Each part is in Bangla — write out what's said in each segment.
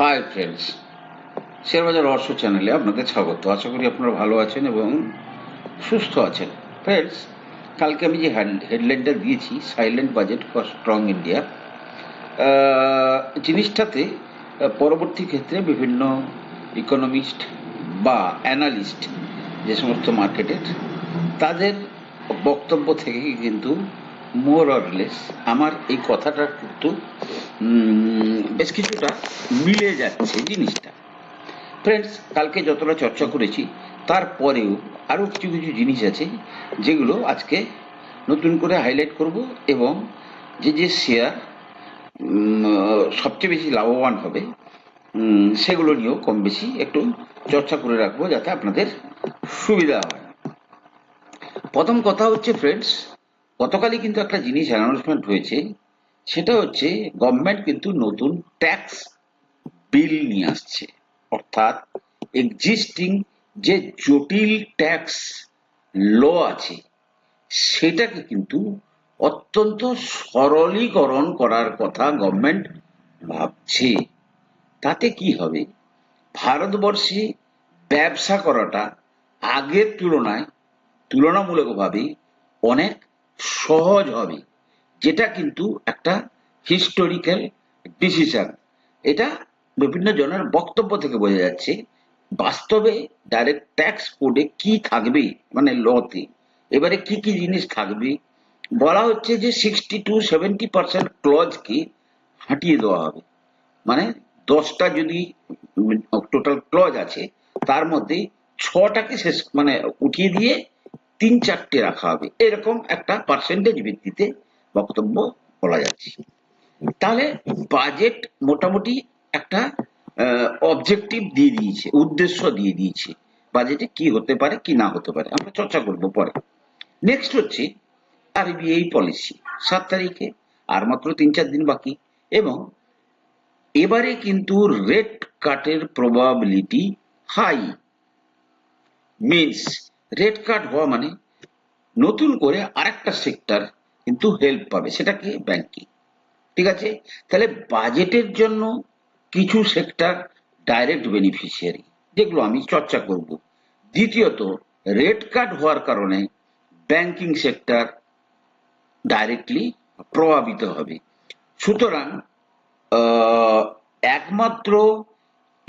হাই ফ্রেন্ডস শেয়ারবাজার রহস্য চ্যানেলে আপনাদের স্বাগত। আশা করি আপনারা ভালো আছেন এবং সুস্থ আছেন। ফ্রেন্ডস কালকে আমি যে হেডলাইনটা দিয়েছি silent budget for strong India জিনিসটাতে পরবর্তী ক্ষেত্রে বিভিন্ন ইকোনমিস্ট বা অ্যানালিস্ট যে সমস্ত মার্কেটের তাদের বক্তব্য থেকে কিন্তু মোর অরলেস আমার এই কথাটা কিন্তু বেশ কিছুটা মিলে যাচ্ছে জিনিসটা। ফ্রেন্ডস কালকে যতটা চর্চা করেছি, তারপরেও আরও কিছু কিছু জিনিস আছে যেগুলো আজকে নতুন করে হাইলাইট করব এবং যে যে শেয়ার সবচেয়ে বেশি লাভবান হবে সেগুলো নিয়েও কম বেশি একটু চর্চা করে রাখব যাতে আপনাদের সুবিধা হয়। প্রথম কথা হচ্ছে ফ্রেন্ডস গতকালই কিন্তু একটা জিনিস অ্যানাউন্সমেন্ট হয়েছে, সেটা হচ্ছে গভর্নমেন্ট কিন্তু নতুন ট্যাক্স বিল নিয়ে আসছে। অর্থাৎ এক্সিস্টিং যে জটিল ট্যাক্স ল আছে, সেটাকে কিন্তু অত্যন্ত সরলীকরণ করার কথা গভর্নমেন্ট ভাবছে। তাতে কি হবে? ভারতবর্ষে ব্যবসা করাটা আগের তুলনায় তুলনামূলকভাবে অনেক সহজ হবে। যেটা কিন্তু একটা হিস্টোরিক্যাল ডিসিশন এটা বিভিন্ন জনের বক্তব্য থেকে বোঝা যাচ্ছে, বাস্তবে ডাইরেক্ট ট্যাক্স কোডে কি থাকবে মানে লতে এবারে কি কি জিনিস থাকবে? বলা হচ্ছে যে সিক্সটি টু সেভেন্টি পার্সেন্ট ক্লজকে হাঁটিয়ে দেওয়া হবে। মানে দশটা যদি টোটাল ক্লজ আছে, তার মধ্যে ছটাকে শেষ মানে উঠিয়ে দিয়ে তিন চারটে রাখা হবে। এরকম একটা পার্সেন্টেজ ভিত্তিতে বক্তব্য বলা যাচ্ছে। তাহলে বাজেট মোটামুটি একটা অবজেক্টিভ দিয়ে দিয়েছে, উদ্দেশ্য দিয়ে দিয়েছে। বাজেটে কি হতে পারে, কি না হতে পারে, আমরা চর্চা করব পরে। নেক্সট হচ্ছে আরবিআই পলিসি সাত তারিখে আর মাত্র তিন চার দিন বাকি। এবং এবারে কিন্তু রেট কাটের probability high means rate cut হওয়া মানে নতুন করে আরেকটা সেক্টর কিন্তু হেল্প পাবে সেটা কি ব্যাংকিং ঠিক আছে? তাহলে বাজেটের জন্য কিছু সেক্টর ডাইরেক্ট বেনিফিশিয়ারি যেগুলো আমি চর্চা করব। দ্বিতীয়ত, রেড কার্ড হওয়ার কারণে ব্যাংকিং সেক্টর ডাইরেক্টলি প্রভাবিত হবে। সুতরাং একমাত্র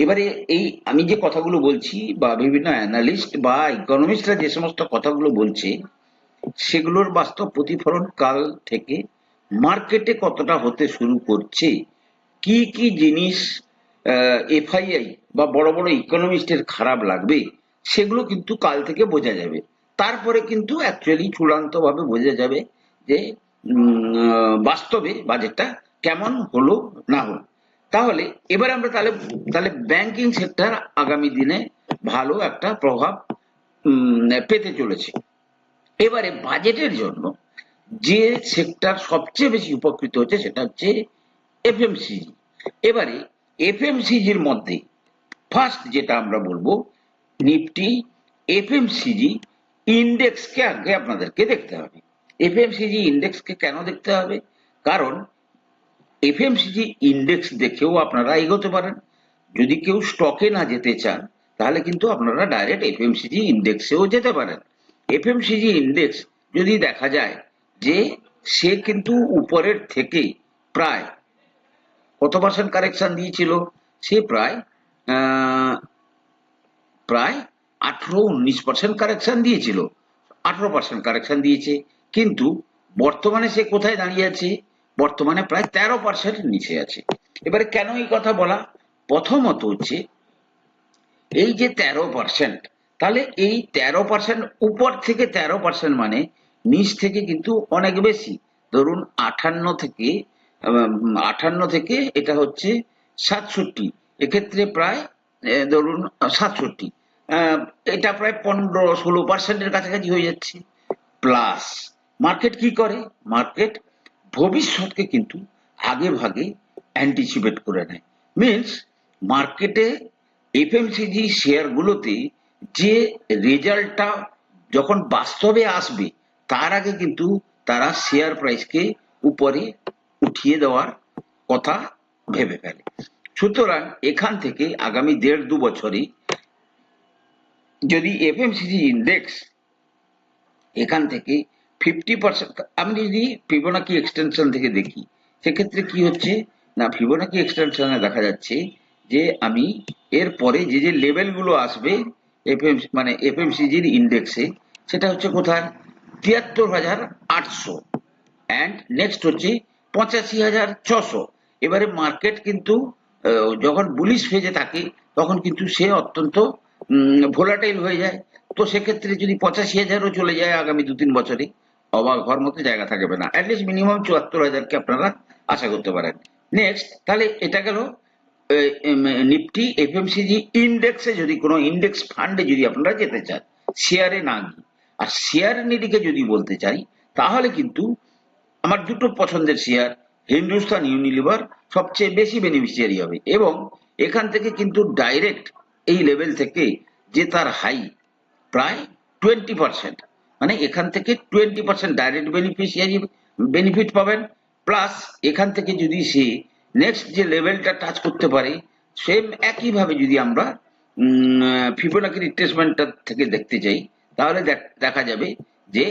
এবারে এই আমি যে কথাগুলো বলছি বা বিভিন্ন অ্যানালিস্ট বা ইকোনমিস্টরা যে সমস্ত কথাগুলো বলছে, সেগুলোর বাস্তব প্রতিফলন কাল থেকে মার্কেটে কতটা হতে শুরু করছে, কি কি জিনিস এফআইআই বা বড় বড় ইকোনমিস্টের খারাপ লাগবে, সেগুলো কিন্তু কাল থেকে বোঝা যাবে। তারপরে কিন্তু অ্যাকচুয়ালি চূড়ান্তভাবে বোঝা যাবে যে বাস্তবে বাজেটটা কেমন হলো না হলো। তাহলে এবার আমরা তাহলে তাহলে ব্যাংকিং সেক্টর আগামী দিনে ভালো একটা প্রভাব পেতে চলেছে। এবারে বাজেটের জন্য যে সেক্টর সবচেয়ে বেশি উপকৃত হচ্ছে সেটা হচ্ছে এফএমসিজি এবারে এফএমসিজির মধ্যে ফার্স্ট যেটা আমরা বলব নিফটি এফএমসিজি ইন্ডেক্সকে আগে আপনাদেরকে দেখতে হবে। এফএমসিজি ইন্ডেক্সকে কেন দেখতে হবে? কারণ এফএমসিজি ইন্ডেক্স দেখেও আপনারা এগোতে পারেন। যদি কেউ স্টকে না যেতে চান, তাহলে কিন্তু আপনারা ডাইরেক্ট এফএমসিজি ইন্ডেক্সেও যেতে পারেন। এফএমসিজি ইন্ডেক্স যদি দেখা যায় যে সে কিন্তু উপরের থেকে প্রায় কত পার্সেন্ট কারেকশন দিয়েছিল? সে প্রায় প্রায় আঠারো উনিশ পার্সেন্ট কারেকশন দিয়েছিল। আঠারো পার্সেন্ট কারেকশন দিয়েছে। কিন্তু বর্তমানে সে কোথায় দাঁড়িয়ে আছে? বর্তমানে প্রায় তেরো পার্সেন্ট নিচে আছে। এবারে কেন এই কথা বলা? প্রথমত হচ্ছে, এই যে তেরো পার্সেন্ট, তাহলে এই তেরো পার্সেন্ট উপর থেকে তেরো পার্সেন্ট মানে নিচ থেকে কিন্তু অনেক বেশি। ধরুন আঠান্ন থেকে আঠান্ন থেকে এটা হচ্ছে সাতষট্টি। এক্ষেত্রে প্রায় ধরুন সাতষট্টি। এটা প্রায় পনেরো ষোলো পার্সেন্টের কাছাকাছি হয়ে যাচ্ছে। প্লাস মার্কেট কি করে? মার্কেট ভবিষ্যৎকে কিন্তু আগে ভাগে অ্যান্টিসিপেট করে নেয়। মিনস মার্কেটে এফএমসিজি শেয়ারগুলোতে যে রেজাল্টটা যখন বাস্তবে আসবে, তার আগে কিন্তু তারা শেয়ার প্রাইসকে উপরে উঠিয়ে দেওয়ার কথা ভেবে ফেলে। সুতরাং এখান থেকে আগামী দেড় দু বছরে যদি এফএমসিজি ইন্ডেক্স এখান থেকে ফিফটি পার্সেন্ট আমি যদি ফিবোনাকি এক্সটেনশন থেকে দেখি, সেক্ষেত্রে কি হচ্ছে? না ফিবোনাকি এক্সটেনশনে দেখা যাচ্ছে যে আমি এর পরে যে যে লেভেলগুলো আসবে এফএম মানে এফ এফএমসিজির ইন্ডেক্সে সেটা হচ্ছে কোথায়? তিয়াত্তর হাজার আটশো। অ্যান্ড নেক্সট হচ্ছে পঁচাশি হাজার ছশো। এবারে মার্কেট কিন্তু যখন বুলিশ ফেজে থাকে, তখন কিন্তু সে অত্যন্ত ভোলাটাইল হয়ে যায়। তো সেক্ষেত্রে যদি পঁচাশি হাজারও চলে যায় আগামী দু তিন বছরে অবাক হওয়ার মতো জায়গা থাকবে না। অ্যাটলিস্ট মিনিমাম চুয়াত্তর হাজারকে আপনারা আশা করতে পারেন। নেক্সট তাহলে এটা গেল নিফটি এফ এফএমসিজি ইন্ডেক্সে যদি কোনো ইন্ডেক্স ফান্ডে যদি আপনারা যেতে চান শেয়ারে না গিয়ে। আর শেয়ার নিরিখে যদি বলতে চাই, তাহলে কিন্তু আমার দুটো পছন্দের শেয়ার হিন্দুস্তান ইউনিলিভার সবচেয়ে বেশি বেনিফিশিয়ারি হবে। এবং এখান থেকে কিন্তু ডাইরেক্ট এই লেভেল থেকে যে তার হাই প্রায় টোয়েন্টি পার্সেন্ট মানে এখান থেকে twenty percent direct beneficiary benefit পাবেন। প্লাস এখান থেকে যদি সে নেক্সট যে লেভেলটা টাচ করতে পারে সেম একইভাবে যদি আমরা ফিবোনাকি রিট্রেসমেন্টটা থেকে দেখতে চাই, তাহলে দেখা যাবে যে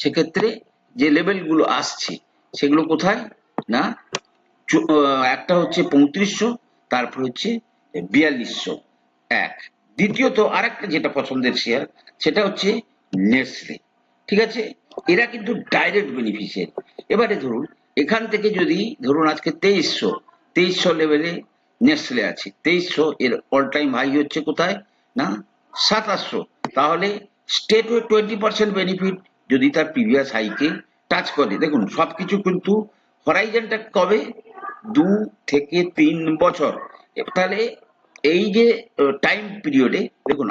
সেক্ষেত্রে যে লেভেলগুলো আসছে, সেগুলো কোথায়? না একটা হচ্ছে পঁয়ত্রিশশো, তারপর হচ্ছে বিয়াল্লিশশো। এক। দ্বিতীয়ত আরেকটা যেটা পছন্দের শেয়ার সেটা হচ্ছে নেসলে ঠিক আছে? এরা কিন্তু ডাইরেক্ট বেনিফিশিয়ারি এবারে ধরুন, এখান থেকে যদি ধরুন আজকে তেইশশো তেইশশো লেভেলে নেসলে আছে। তেইশশো, এর অল টাইম হাই হচ্ছে কোথায়? না? সাতাশশো। তাহলে state way twenty percent benefit যদি তার প্রিভিয়াস হাইকে টাচ করে। দেখুন, সবকিছু কিন্তু হরাইজনটা কবে? দু থেকে তিন বছর। তাহলে এই যে টাইম পিরিয়ডে দেখুন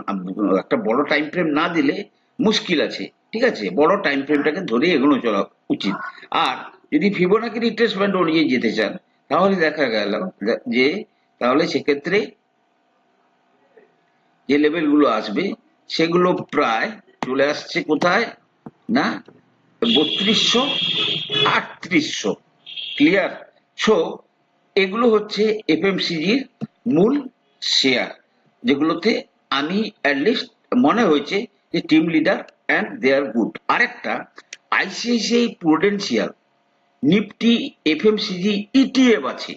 একটা বড় টাইম ফ্রেম না দিলে মুশকিল আছে, ঠিক আছে? বড় টাইম ফ্রেমটাকে ধরে এগোনো চলা উচিত। আর যদি ফিবোনাকি রিট্রেসমেন্ট অনুযায়ী যেতে চান, তাহলে দেখা গেল যে, তাহলে সেক্ষেত্রে যে লেভেলগুলো আসবে, সেগুলো প্রায় চলে আসছে কোথায়? না, বত্রিশশো আটত্রিশশো ক্লিয়ার সো এগুলো হচ্ছে এফএমসিজির মূল শেয়ার যেগুলোতে আমি অ্যাটলিস্ট মনে হয়েছে যে team leader and they are good আরেকটা ICICI Prudential Nifty FMCG ETF E আছে,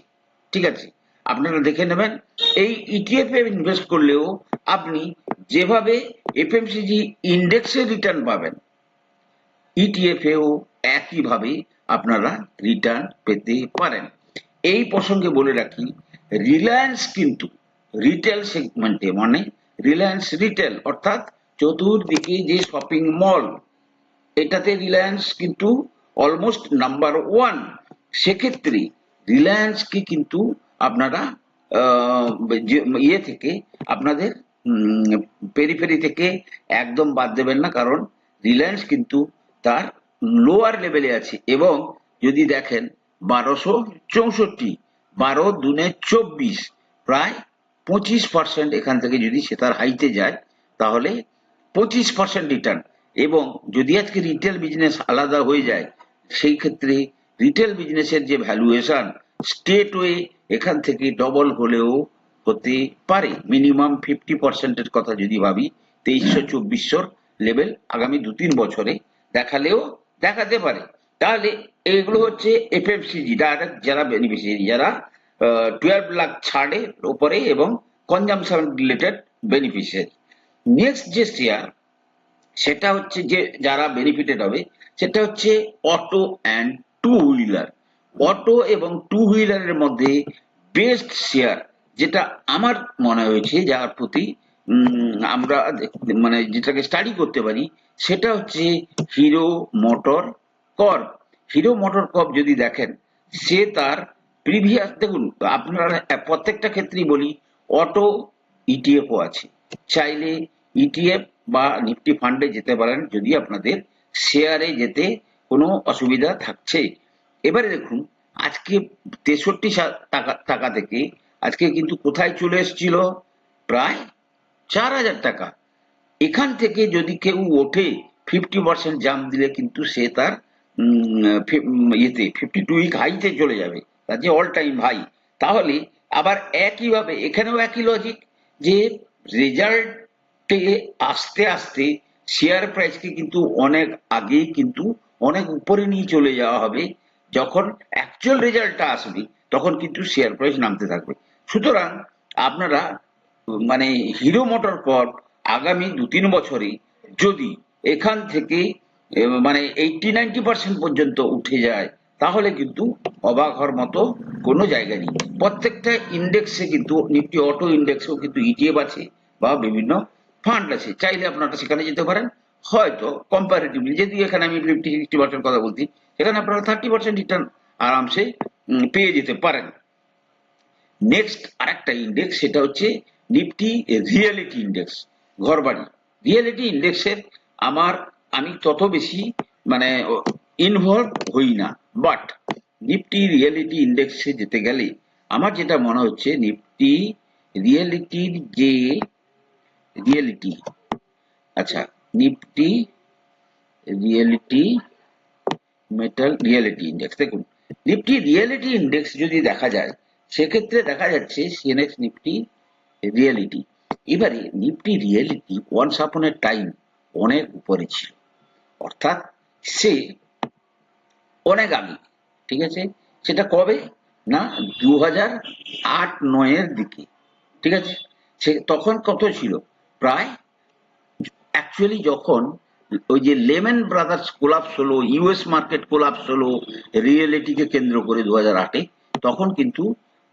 ঠিক আছে? আপনারা দেখে নেবেন, এই ইটিএফ এ ইনভেস্ট করলেও আপনি যেভাবে এফএমসিজি ইন্ডেক্সে রিটার্ন পাবেন ইটিএফ এও একইভাবে আপনারা রিটার্ন পেতে পারেন। এই প্রসঙ্গে বলে রাখি রিলায়েন্স কিন্তু রিটেল সেগমেন্টে মানে রিলায়েন্স রিটেল অর্থাৎ চতুর্দিকে যে শপিং মল এটাতে রিলায়েন্স কিন্তু অলমোস্ট নাম্বার ওয়ান সেক্ষেত্রে রিলায়েন্সকে কিন্তু আপনারা ইয়ে থেকে, আপনাদের পেরিফেরি থেকে একদম বাদ দেবেন না, কারণ রিলায়েন্স কিন্তু তার লোয়ার লেভেলে আছে। এবং যদি দেখেন, বারোশো চৌষট্টি, বারো দুনে চব্বিশ, প্রায় পঁচিশ পার্সেন্ট এখান থেকে যদি সে তার হাইতে যায়, তাহলে পঁচিশ পার্সেন্ট রিটার্ন এবং যদি আজকে রিটেল বিজনেস আলাদা হয়ে যায়, সেই ক্ষেত্রে রিটেল বিজনেসের যে ভ্যালুয়েশন স্টেট ওয়ে এখান থেকে ডবল হলেও হতে পারে। মিনিমাম ফিফটি পার্সেন্টের কথা যদি ভাবি, তেইশশো চব্বিশশোর লেভেল আগামী দু তিন বছরে দেখালেও দেখাতে পারে। তাহলে এইগুলো হচ্ছে এফএফসিজি ডাইরেক্ট যারা বেনিফিশিয়ারি যারা টুয়েলভ লাখ ছাড়ের ওপরে এবং কনজামশন রিলেটেড বেনিফিশিয়ারি নেক্সট যে শেয়ার সেটা হচ্ছে যে যারা বেনিফিটেড হবে, সেটা হচ্ছে auto and two wheeler auto এবং টু হুইলারের মধ্যে বেস্ট শেয়ার যেটা আমার মনে হয়েছে যার প্রতি আমরা মানে যেটাকে স্টাডি করতে পারি, সেটা হচ্ছে হিরো মোটর কর্প হিরো মোটর কর্প যদি দেখেন, সে তার প্রিভিয়াস, দেখুন, আপনারা প্রত্যেকটা ক্ষেত্রেই বলি, অটো ইটিএফও আছে। চাইলে ইটিএফ বা নিফটি ফান্ডে যেতে পারেন, যদি আপনাদের শেয়ারে যেতে কোনো অসুবিধা থাকছে। এবারে দেখুন, আজকে তেষট্টি টাকা টাকা থেকে আজকে কিন্তু কোথায় চলে এসেছিল? প্রায় চার হাজার টাকা। এখান থেকে যদি কেউ ওঠে, ফিফটি পার্সেন্ট জাম্প দিলে কিন্তু সে তার ইয়েতে, ফিফটি টু উইক হাইতে চলে যাবে। তার যে অল টাইম হাই তাহলে আবার একইভাবে, এখানেও একই লজিক যে রেজাল্টে আস্তে আস্তে শেয়ার প্রাইসকে কিন্তু অনেক আগেই কিন্তু অনেক উপরে নিয়ে চলে যাওয়া হবে। যখন অ্যাকচুয়াল রেজাল্টটা আসবে, তখন কিন্তু শেয়ার প্রাইস নামতে থাকবে। সুতরাং আপনারা মানে হিরো মোটর কর্প আগামী দু তিন বছরে যদি এখান থেকে মানে এইটি নাইনটি পার্সেন্ট পর্যন্ত উঠে যায় তাহলে কিন্তু অবাক হওয়ার মতো কোনো জায়গা নেই। প্রত্যেকটা ইন্ডেক্সে কিন্তু নিফটি অটো ইন্ডেক্সেও কিন্তু ইটিএফ আছে বা বিভিন্ন ফান্ড আছে। চাইলে আপনারা সেখানে যেতে পারেন। হয়তো কম্পারেটিভলি যদি এখানে আমি ফিফটি সিক্সটি পার্সেন্ট কথা বলছি, সেখানে আপনারা থার্টি পার্সেন্ট রিটার্ন আরামসে পেয়ে যেতে পারেন। নেক্সট আরেকটা ইন্ডেক্স সেটা হচ্ছে নিফটি রিয়েলিটি ইন্ডেক্স ঘরবাড়ি। রিয়েলিটি ইন্ডেক্সের আমার, আমি তত বেশি মানে ইনভলভ হই না। বাট নিফটি রিয়েলিটি ইন্ডেক্সে যেতে গেলে আমার যেটা মনে হচ্ছে নিফটি রিয়েলিটির যে রিয়েলিটি আচ্ছা Nifty reality metal reality index দেখুন নিফটি রিয়েলিটি ইন্ডেক্স যদি দেখা যায়, সেক্ষেত্রে দেখা যাচ্ছে সিএনএক্স নিফটি রিয়েলিটি এবারে Nifty reality once upon a time অনেক উপরে ছিল। অর্থাৎ সে অনেক আগে ঠিক আছে? সেটা কবে? না দু হাজার আট নয়ের দিকে, ঠিক আছে? সে তখন কত ছিল? প্রায় অ্যাকচুয়ালি যখন ওই যে লেমন ব্রাদার্স কোলাপস হলো ইউএস মার্কেট কোলাপস হলো রিয়েলিটিকে কেন্দ্র করে দু হাজার আটে, তখন কিন্তু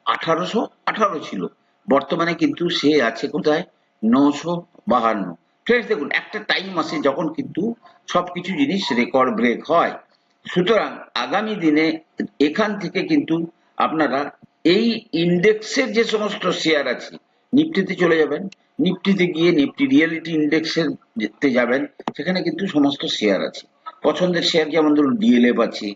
আঠারোশো আঠারো ছিল। বর্তমানে কিন্তু সে আছে কোথায়? নশো বাহান্ন। ফ্রেন্ডস দেখুন, একটা টাইম আসে যখন কিন্তু সবকিছু জিনিস রেকর্ড ব্রেক হয়। সুতরাং আগামী দিনে এখান থেকে কিন্তু আপনারা এই ইন্ডেক্সের যে সমস্ত শেয়ার আছে, নিফটিতে চলে যাবেন, নিফটিতে গিয়ে নিফটি রিয়েলিটি ইন্ডেক্সের তে যাবেন, সেখানে কিন্তু সমস্ত শেয়ার আছে। পছন্দের শেয়ার যেমন ধরুন ডিএলএফ আছে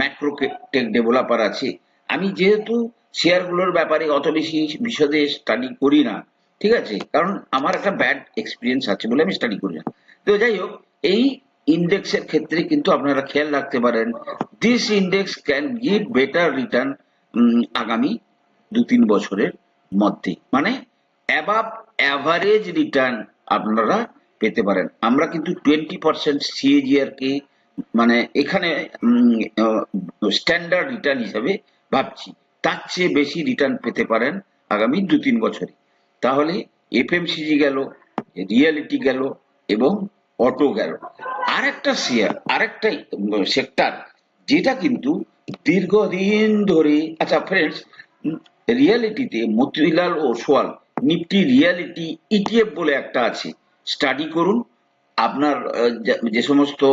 ম্যাক্রো টেক ডেভেলপার আছে। আমি যেহেতু শেয়ারগুলোর ব্যাপারে অত বেশি বিশদে স্টাডি করি না, ঠিক আছে? কারণ আমার একটা ব্যাড এক্সপিরিয়েন্স আছে বলে আমি স্টাডি করি না। তো যাই হোক, এই ইন্ডেক্সের ক্ষেত্রে কিন্তু আপনারা খেয়াল রাখতে পারেন this index can give better return আগামী দু তিন বছরের মধ্যে। মানে অ্যাবাভ অ্যাভারেজ রিটার্ন আপনারা পেতে পারেন। আমরা কিন্তু টোয়েন্টি পার্সেন্ট সিএজিআর কে মানে এখানে স্ট্যান্ডার্ড রিটার্ন হিসাবে ভাবছি। তার চেয়ে বেশি রিটার্ন পেতে পারেন আগামী দু তিন বছরে। তাহলে এফএমসিজি গেল রিয়েলিটি গেল এবং অটো গেল। আরেকটা শেয়ার, আরেকটা সেক্টর যেটা কিন্তু দীর্ঘদিন ধরে আচ্ছা ফ্রেন্ডস রিয়ালিটিতে মতিলাল ওসওয়াল নিফটি রিয়ালিটি ইটিএফ বলে একটা আছে। স্টাডি করুন। আপনার যে- সমস্ত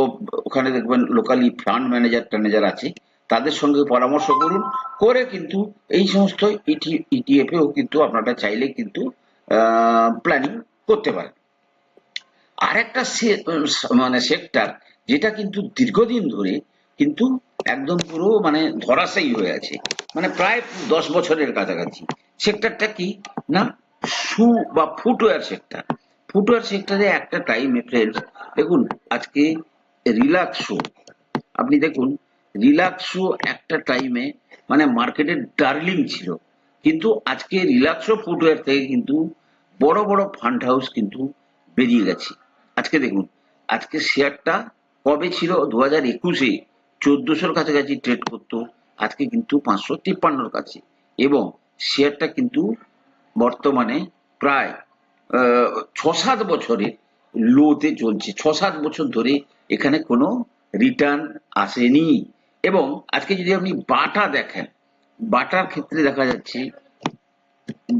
ওখানে দেখবেন লোকালি ফান্ড ম্যানেজার ট্যানেজার আছে, তাদের সঙ্গে পরামর্শ করুন। করে কিন্তু এই সমস্ত ইটিএফ এও কিন্তু আপনারা চাইলে কিন্তু প্ল্যানিং করতে পারেন। আরেকটা মানে সেক্টর যেটা কিন্তু দীর্ঘদিন ধরে কিন্তু একদম পুরো মানে ধরাশায়ী হয়ে আছে। মানে প্রায় দশ বছরের কাছাকাছি। সেক্টরটা কি? না শু বা ফুটওয়্যার সেক্টর ফুটওয়্যার সেক্টরে একটা টাইমে ফ্রেন্ডস দেখুন, আজকে রিল্যাক্সো আপনি দেখুন রিল্যাক্সো একটা টাইমে মানে মার্কেটের ডার্লিং ছিল। কিন্তু আজকে রিল্যাক্সো ফুটওয়্যার থেকে কিন্তু বড় বড় ফান্ড হাউস কিন্তু বেরিয়ে গেছে। আজকে দেখুন, আজকে শেয়ারটা কবে ছিল? দু হাজার একুশে। চোদ্দশোর কাছাকাছি ট্রেড করতো, আজকে কিন্তু পাঁচশো তিপ্পান্নর কাছে। এবং শেয়ারটা কিন্তু বর্তমানে প্রায় ছ সাত বছরে লোতে চলছে। ছ সাত বছর ধরে এখানে কোনো রিটার্ন আসেনি। এবং আজকে যদি আপনি বাটা দেখেন, বাটার ক্ষেত্রে দেখা যাচ্ছে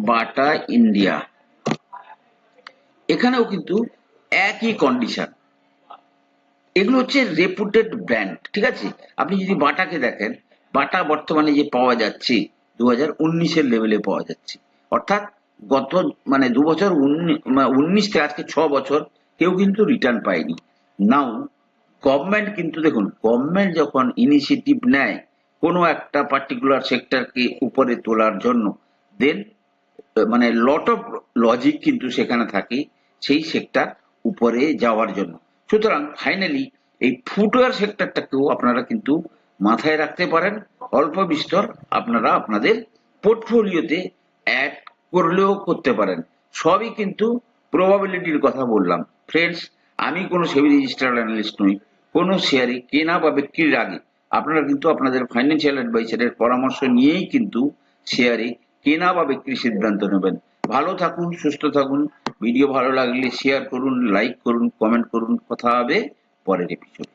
বাটা ইন্ডিয়া এখানেও কিন্তু একই কন্ডিশন এগুলো হচ্ছে রেপুটেড ব্র্যান্ড ঠিক আছে? আপনি যদি বাটাকে দেখেন, বাটা বর্তমানে যে পাওয়া যাচ্ছে দু হাজার উনিশের লেভেলে পাওয়া যাচ্ছে। অর্থাৎ গত মানে দু বছর উনিশ থেকে আজকে ছ বছর কেউ কিন্তু রিটার্ন পায়নি। নাও গভর্নমেন্ট কিন্তু দেখুন গভর্নমেন্ট যখন ইনিশিয়েটিভ নেয় কোনো একটা পার্টিকুলার সেক্টরকে উপরে তোলার জন্য দেন মানে লট অফ লজিক কিন্তু সেখানে থাকে, সেই সেক্টর উপরে যাওয়ার জন্য। সুতরাং ফাইনালি এই ফুটওয়্যার সেক্টরটাকেও আপনারা কিন্তু মাথায় রাখতে পারেন। অল্প বিস্তর আপনারা আপনাদের পোর্টফোলিওতে অ্যাড করলেও করতে পারেন। সবই কিন্তু প্রবাবিলিটির কথা বললাম। ফ্রেন্ডস আমি কোনো সেবি রেজিস্টার্ড অ্যানালিস্ট নই। কোনো শেয়ারে কেনা বা বিক্রির আগে আপনারা কিন্তু আপনাদের ফাইন্যান্সিয়াল অ্যাডভাইসারের পরামর্শ নিয়েই কিন্তু শেয়ারে কেনা বা বিক্রির সিদ্ধান্ত নেবেন। ভালো থাকুন, সুস্থ থাকুন। ভিডিও ভালো লাগলে শেয়ার করুন লাইক করুন কমেন্ট করুন। কথা হবে পরের এপিসোডে